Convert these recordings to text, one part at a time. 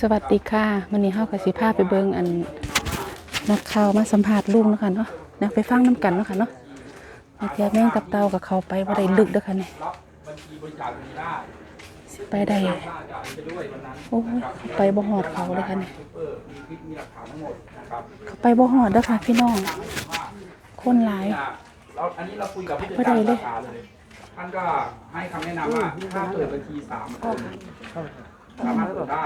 สวัสดีค่ะวันนี้เฮากับสิพาไปเบิ่งอันนักข่าวมาสัมภาษณ์ลุงเนาะคะเนาะนะไปฟังน้ำกันเนาะค่ะเนาะในเทียแม่งกับเตากับเขาไปบ่ได้ลึกเด้อค่ะเนี่ยรับบัญชีบริจาคเงินได้สิไปได้น่าจะไปด้วยวันนั้นโอ้ยไปบ่ฮอดเขาเลยค่ะเนี่ยซูเปอร์มีคลิปมีหลักฐานทั้งหมดนะครับไปบ่ฮอดเด้อค่ะพี่น้องว่าคนหลายเนี่ยเราอันนี้เราคุยกับผู้จัดบ่ได้การเลสายขาเลย ท่านก็ให้คำแนะนำว่าถ้าเปิดบัญชีสามคนสามารถเปิดได้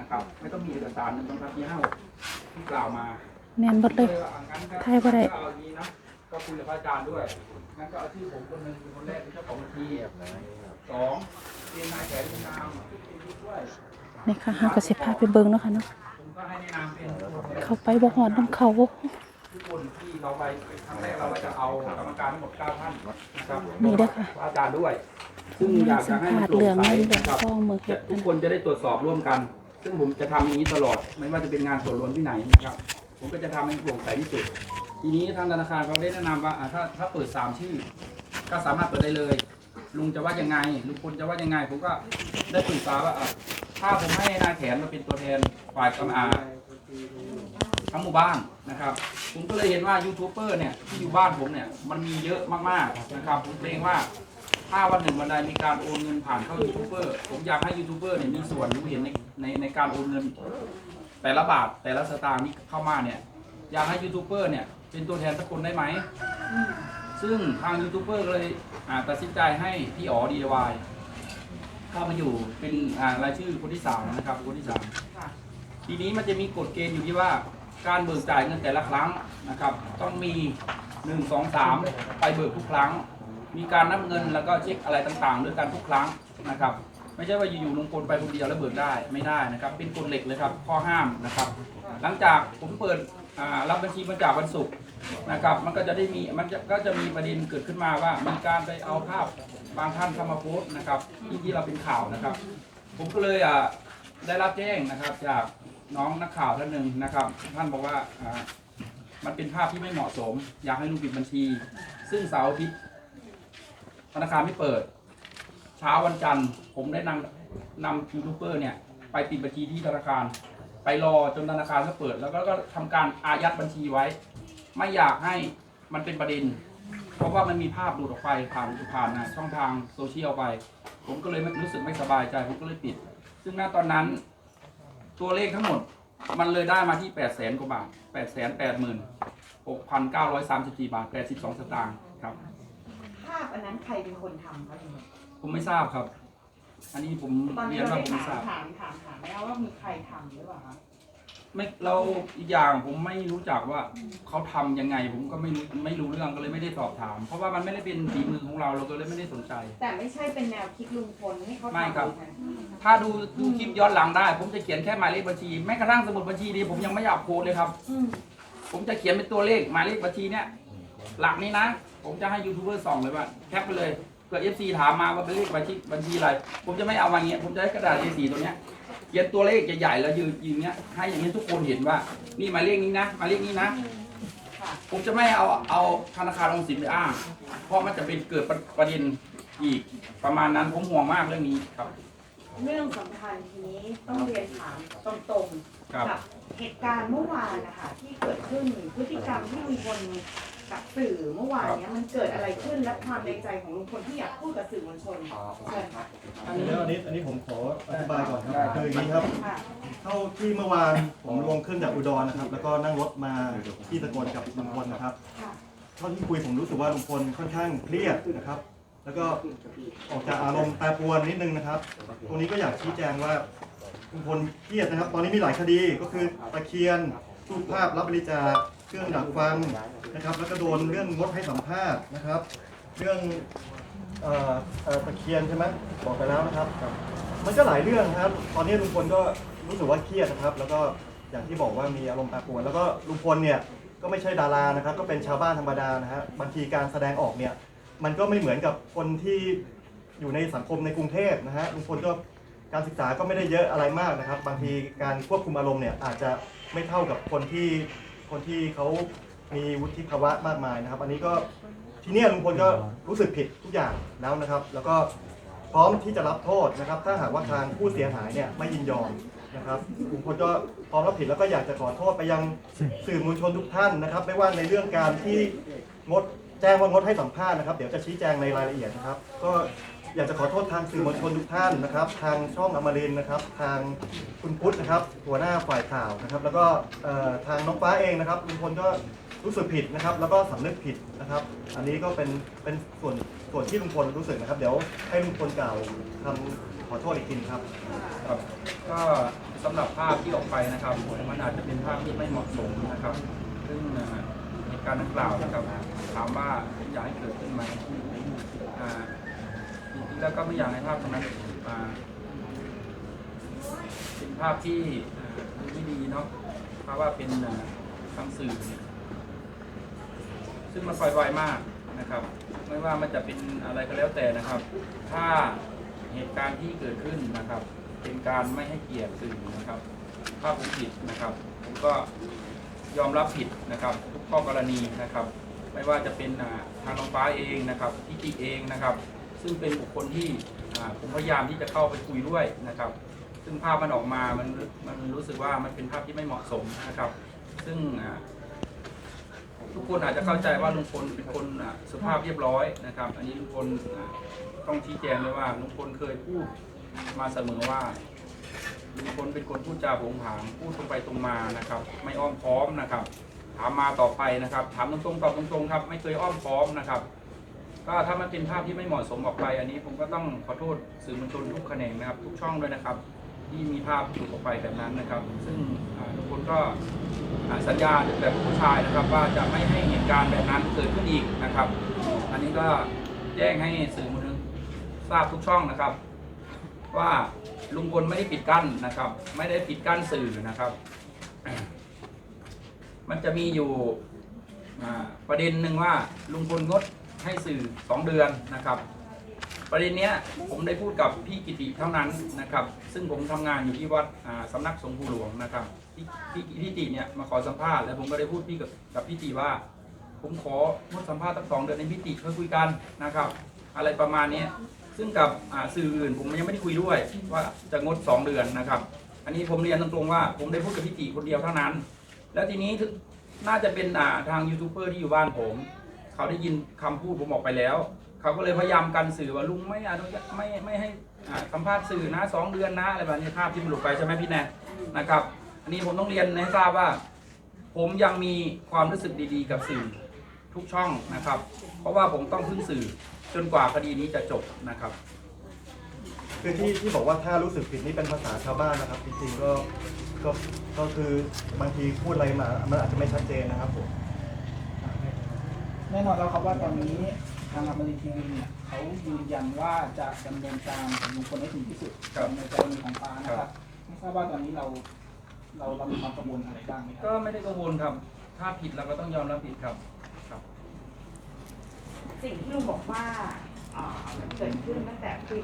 นะครับ ไม่ต้องมีเอกสารหนึ่งต้องรับที่ห้าหกที่กล่าวมาแน่นเบิดเลยไทยบ่ได้ ก็เอาอย่างนี้นะก็คุยกับพระอาจารย์ด้วยงั้นก็เอาชื่อผมคนหนึ่งเป็นคนแรกเป็นเจ้าของบัญชีสองเป็นนายแผนเป็นนามด้วยนี่ค่ะเฮาก็สิพาไปเบิ่งเนาะค่ะเนาะผมก็ให้แนะนำเป็นตัวแทนเขาไปบ่ฮอดนํเขาทุก คนที่เราไปครั้งแรกเราก็จะเอากรรมการทั้งหมด9ท่านนะครับนี่เด้อค่ะพระอาจารย์ด้วย ซึ่งอยากจะให้มันโปเหลืร่องงใสเหลืองนะครับทองมือเฮ็ดทุกคนจะได้ตรวจสอบร่วมกัน ซึ่งผมจะทำอย่างนี้ตลอด ไม่ว่าจะเป็นงานส่วนรวมที่ไหนนะครับ ผมก็จะทำให้โปร่งใสที่สุด ทีนี้ทางธนาคารเขาได้แนะนำว่าอ่าถ้าถ้าเปิดสามชื่อ ก็สามารถเปิดได้เลย ลุงจะว่ายังไง ลุงพลจะว่ายังไง ผมก็ได้ปรึกษาว่าอะถ้าผมให้นายแถนมาเป็นตัวแทนฝ่ายกรรมอา ทั้งหมู่บ้านนะครับ ผมก็เลยเห็นว่ายูทูบเบอร์เนี่ยที่อยู่บ้านผมเนี่ยมันมีเยอะมากๆนะครับ ผมเกรงว่าถ้าวันหนึ่งวันใดมีการโอนเงินผ่านเข้ายูทูบเบอร์ผมอยากให้ยูทูบเบอร์เนี่ยมีส่วนรู้เห็นในในในการโอนเงิน แต่ละบาทแต่ละสตางค์ที่เข้ามาเนี่ยอยากให้ยูทูบเบอร์เนี่ยเป็นตัวแทนสักคนได้ไหม ซึ่งทางยูทูบเบอร์ก็เลยอ่าตัดสินใจให้พี่อ๋อ DIY เข้ามาอยู่เป็นอ่ารายชื่อคนที่สามนะครับคนที่สามทีนี้มันจะมีกฎเกณฑ์อยู่ที่ว่า การเบิกจ่ายเงินแต่ละครั้งนะครับ ต้องมีหนึ่งสองสามไปเบิกทุกครั้ง มีการนับเงินแล้วก็เช็คอะไรต่างๆด้วยกันทุกครั้งนะครับ ไม่ใช่ว่าอยู่ๆลงกลไปคนเดียวแล้วเบิกได้ไม่ได้นะครับ เป็นกฎเหล็กเลยครับข้อห้ามนะครับ หลังจากผมเปิดรับบัญชีบริจาควันศุกร์นะครับ มันก็จะได้มีมันก็จะมีประเด็นเกิดขึ้นมาว่ามีการไปเอาภาพบางท่านเข้ามาโพสต์นะครับที่ที่เราเป็นข่าวนะครับ ผมก็เลยอ่าได้รับแจ้งนะครับจาก น้องนักข่าวท่านหนึ่งนะครับ ท่านบอกว่าอ่ามันเป็นภาพที่ไม่เหมาะสม อยากให้ลุงปิดบัญชี ซึ่งเสาร์อาทิตย์ธนาคารไม่เปิด เช้าวันจันทร์ ผมได้นำนำยูทูบเบอร์เนี่ย ไปปิดบัญชีที่ธนาคาร ไปรอจนธนาคารก็เปิด แล้วก็ก็ทำการอายัดบัญชีไว้ ไม่อยากให้มันเป็นประเด็น เพราะว่ามันมีภาพหลุดออกไปผ่านผ่านนะช่องทางโซเชียลไป ผมก็เลยรู้สึกไม่สบายใจ ผมก็เลยปิด ซึ่งณตอนนั้น ตัวเลขทั้งหมดมันเลยได้มาที่8 0 0แสนกว่าบาท 8 8 0 0 0 6,934 บาท 82 สตางค์ครับ ภาพอันนั้นใครเป็นคนทำคะลุงผมไม่ทราบครับ อันนี้ผมตอนนี้เรียนเราว่าได้ผมถาไม่ทราบมถามถามถามแล้วว่ามีใครทำหรือเปล่าคะ ไม่เราอีกอย่างผมไม่รู้จักว่าเขาทำยังไง ผมก็ไม่รู้ไม่รู้เรื่องก็เลยไม่ได้สอบถาม เพราะว่ามันไม่ได้เป็นฝีมือของเราเราก็เลยไม่ได้สนใจ แต่ไม่ใช่เป็นแนวคิดลุงพลให้เขาไม่ทำครับเลยนะถ้าดูดูคลิปย้อนหลังได้ ผมจะเขียนแค่หมายเลขบัญชี แม้กระทั่งสมุดบัญชีนี้ผมยังไม่อยากโพสต์เลยครับ อืมผมจะเขียนเป็นตัวเลขหมายเลขบัญชีเนี้ยหลักนี้นะ ผมจะให้ยูทูบเบอร์ส่องเลยว่าแคปไปเลยเผื่อเอฟซีถามมาว่าเป็นเลขบัญชีบัญชีอะไร ผมจะไม่เอามาอย่างเงี้ยผมจะให้กระดาษ A4 ตัวเนี้ย เขียนตัวเลขใหญ่ๆแล้วยืนยืนเนี้ยให้อย่างนี้ทุกคนเห็นว่า นี่หมายเลขนี้นะหมายเลขนี้นะค่ะผมจะไม่เอาเอาธนาคารออมสินไปอ้าง เพราะมันจะเป็นเกิดประประเด็นอีกประมาณนั้นผมห่วงมากเรื่องนี้ครับ เรื่องสำคัญทีนี้ต้องเรียนถามตรงครับๆกับเหตุการณ์เมื่อวานนะคะที่เกิดขึ้นพฤติกรรมที่ลุงพล กับสื่อเมื่อวานเนี้ยมันเกิดอะไรขึ้นและความในใจของลุงพลที่อยากพูดกับสื่อมวลชนเชิญค่ะอันเดี๋นี้ยวอันนี้อันนี้ผมขออธิบายก่อนคได้รับคืออย่างนี้ครับ ค่ะเท่าที่เมื่อวานผมลงเครื่องจากอุดรนะครับ แล้วก็นั่งรถมาที่สกลกับลุงพลนะครับ ค่ะเท่าที่คุยผมรู้สึกว่าลุงพลค่อนข้างเครียดนะครับ แล้วก็ออกจากอารมณ์แปรปรวนนิดนึงนะครับ ตรงนี้ก็อยากชี้แจงว่าลุงพลเครียดนะครับ ตอนนี้มีหลายคดีก็คือตะเคียนรูปภาพรับบริจาค เรื่องดักฟังนะครับ แล้วก็โดนเรื่องงดให้สัมภาษณ์นะครับ เรื่องเอ่อเอ่อตะเคียนใช่ไหมบอกไปแล้วนะครับ มันก็หลายเรื่องครับ ตอนนี้ลุงพลก็รู้สึกว่าเครียดนะครับ แล้วก็อย่างที่บอกว่ามีอารมณ์แปรปรวน แล้วก็ลุงพลเนี่ยก็ไม่ใช่ดารานะครับ ก็เป็นชาวบ้านธรรมดานะฮะบางทีการแสดงออกเนี่ย มันก็ไม่เหมือนกับคนที่อยู่ในสังคมในกรุงเทพนะฮะลุงพลก็การศึกษาก็ไม่ได้เยอะอะไรมากนะครับ บางทีการควบคุมอารมณ์เนี่ยอาจจะไม่เท่ากับคนที่ คนที่เขามีวุฒิภาวะมากมายนะครับ อันนี้ก็ทีเนี้ยลุงพลก็รู้สึกผิดทุกอย่างแล้วนะครับ แล้วก็พร้อมที่จะรับโทษนะครับ ถ้าหากว่าทางผู้เสียหายเนี่ยไม่ยินยอมนะครับลุงพลก็พร้อมรับผิดแล้วก็อยากจะขอโทษไปยังสื่อมวลชนทุกท่านนะครับ ไม่ว่าในเรื่องการที่งดแจ้งว่างดให้สัมภาษณ์นะครับ เดี๋ยวจะชี้แจงในรายละเอียดนะครับ ก็ อยากจะขอโทษทางสื่อมวลชนทุกท่านนะครับ ทางช่องอมรินทร์นะครับ ทางคุณพุทธนะครับ หัวหน้าฝ่ายข่าวนะครับ แล้วก็เอ่อทางน้องฟ้าเองนะครับลุงพลก็รู้สึกผิดนะครับ แล้วก็สำนึกผิดนะครับ อันนี้ก็เป็นเป็นส่วนส่วนที่ลุงพลรู้สึกนะครับ เดี๋ยวให้ลุงพลกล่าวคำขอโทษอีกทีครับ ครับก็สำหรับภาพที่ออกไปนะครับมันอาจจะเป็นภาพที่ไม่เหมาะสมนะครับ ซึ่งอ่าเหตุการณ์ดังกล่าวนะครับถามว่าอยากให้เกิดขึ้นไหมอ่า แล้วก็ไม่อยากให้ภาพตรงนั้นอ่าเป็นภาพที่ไม่ดีเนาะเพราะว่าเป็นอ่าทางสื่อซึ่งมันปล่อยไวมากนะครับ ไม่ว่ามันจะเป็นอะไรก็แล้วแต่นะครับ ถ้าเหตุการณ์ที่เกิดขึ้นนะครับ เป็นการไม่ให้เกียรติสื่อนะครับ ถ้าผมผิดนะครับผมก็ยอมรับผิดนะครับทุกข้อกรณีนะครับ ไม่ว่าจะเป็นทางน้องฟ้าเองนะครับพี่ติเองนะครับ ซึ่งเป็นบุคคลที่ผมพยายามที่จะเข้าไปคุยด้วยนะครับ ซึ่งภาพมันออกมามันมันรู้สึกว่ามันเป็นภาพที่ไม่เหมาะสมนะครับ ซึ่งทุกคนอาจจะเข้าใจว่าลุงพลเป็นคนสุภาพเรียบร้อยนะครับ อันนี้ลุงพลต้องชี้แจงเลยว่าลุงพลเคยพูดมาเสมอว่าลุงพลเป็นคนพูดจาโผงผางพูดตรงไปตรงมานะครับ ไม่อ้อมค้อมนะครับ ถามมาต่อไปนะครับ ถามตรงๆตอบตรงๆครับ ไม่เคยอ้อมค้อมนะครับ ก็ถ้ามันเป็นภาพที่ไม่เหมาะสมออกไป อันนี้ผมก็ต้องขอโทษสื่อมวลชนทุกแขนงนะครับ ทุกช่องด้วยนะครับ ที่มีภาพหลุดออกไปแบบนั้นนะครับ ซึ่งทุกคนก็สัญญาแบบผู้ชายนะครับ ว่าจะไม่ให้เหตุการณ์แบบนั้นเกิดขึ้นอีกนะครับ อันนี้ก็แจ้งให้สื่อมวลชนทราบทุกช่องนะครับ ว่าลุงพลไม่ได้ปิดกั้นนะครับ ไม่ได้ปิดกั้นสื่อนะครับ มันจะมีอยู่ประเด็นหนึ่งว่าลุงพลงด ให้สื่อสองเดือนนะครับ ประเด็นเนี้ยผมได้พูดกับพี่กิติเท่านั้นนะครับ ซึ่งผมทำงานอยู่ที่วัดอ่าสำนักสงฆ์ภูหลวงนะครับพี่พี่ติเนี่ยมาขอสัมภาษณ์แล้วผมก็ได้พูดพี่กับกับพี่ติว่า ผมของดสัมภาษณ์ตั้งสองเดือนในพี่ติเพื่อคุยกันนะครับ อะไรประมาณนี้ซึ่งกับสื่ออื่นผมยังไม่ได้คุยด้วยว่าจะงดสองเดือนนะครับ อันนี้ผมเรียนตรงๆว่าผมได้พูดกับพี่ติคนเดียวเท่านั้น แล้วทีนี้ถึงน่าจะเป็นทางยูทูบเบอร์ที่อยู่บ้านผม เขาได้ยินคำพูดผมออกไปแล้ว เขาก็เลยพยายามกันสื่อว่าลุงไม่อนุญาตไม่ไม่ให้อ่าสัมภาษณ์สื่อนะสองเดือนนะอะไรแบบนี้ภาพที่มันหลุดไปใช่ไหมพี่แนนนะครับ อันนี้ผมต้องเรียนให้ทราบว่า ผมยังมีความรู้สึกดีๆ กับสื่อทุกช่องนะครับ เพราะว่าผมต้องพึ่งสื่อจนกว่าคดีนี้จะจบนะครับคือที่ที่บอกว่าถ้ารู้สึกผิดนี่เป็นภาษาชาวบ้านนะครับ จริงๆก็ก็ก็คือบางทีพูดอะไรมา มันอาจจะไม่ชัดเจนนะครับผม แน่นอนแล้วครับว่าตอนนี้ทางอมรินทีวีเนี่ยเขายืนยันว่าจะดำเนินการกับลุงพลให้ถึงที่สุดครับ ในกรณีของฟ้านะครับไม่ทราบว่าตอนนี้เรา เราเรามีความกังวลอะไรบ้างไหมคก็รับไม่ได้กังวลครับ ถ้าผิดเราก็ต้องยอมรับผิดครับ ครับ สิ่งที่ลุงบอกว่าอ่ามันเกิดขึ้นตั้งแต่คือ